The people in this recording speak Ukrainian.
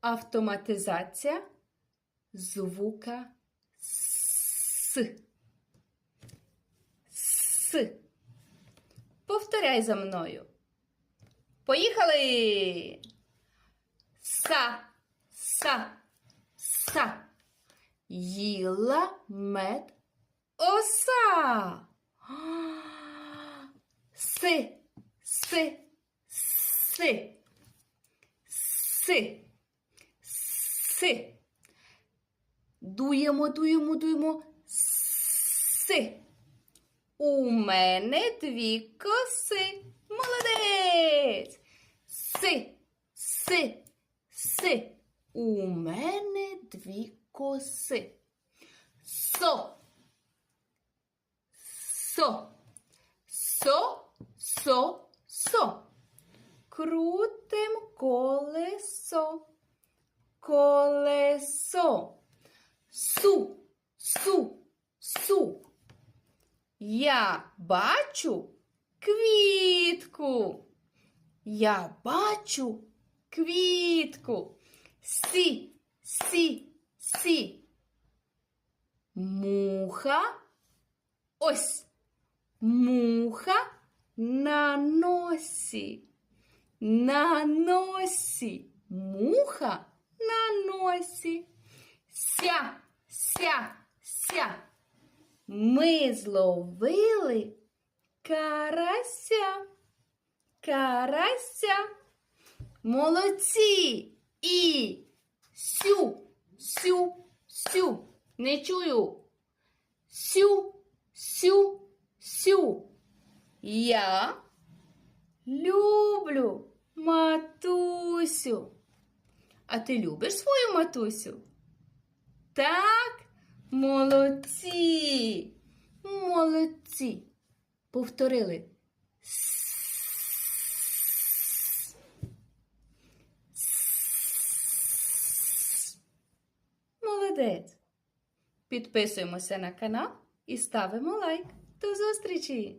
автоматизація звука С. С. Повторяй за мною. Поїхали. Са, са, са. Їла мед оса. Си, си, си. Си. Си. Дуємо, дуємо, дуємо. Си. У мене дві коси. Молодець. Си, си, си. У мене дві коси. Со. Со. Со, со, со. Крутим колесо. Колесо. Су, су, су. Я бачу квітку. Я бачу квітку. Сі, сі, сі. Муха. Ось. Муха на носі. На носі. Муха носі. Ся, ся, ся. Ми зловили карася. Карася. Молодці. І сю, сю, сю. Не чую. Сю, сю, сю. Я люблю матусю. А ти любиш свою матусю? Так, молодці. Молодці. Повторили. Молодець. Підписуємося на канал і ставимо лайк. До зустрічі!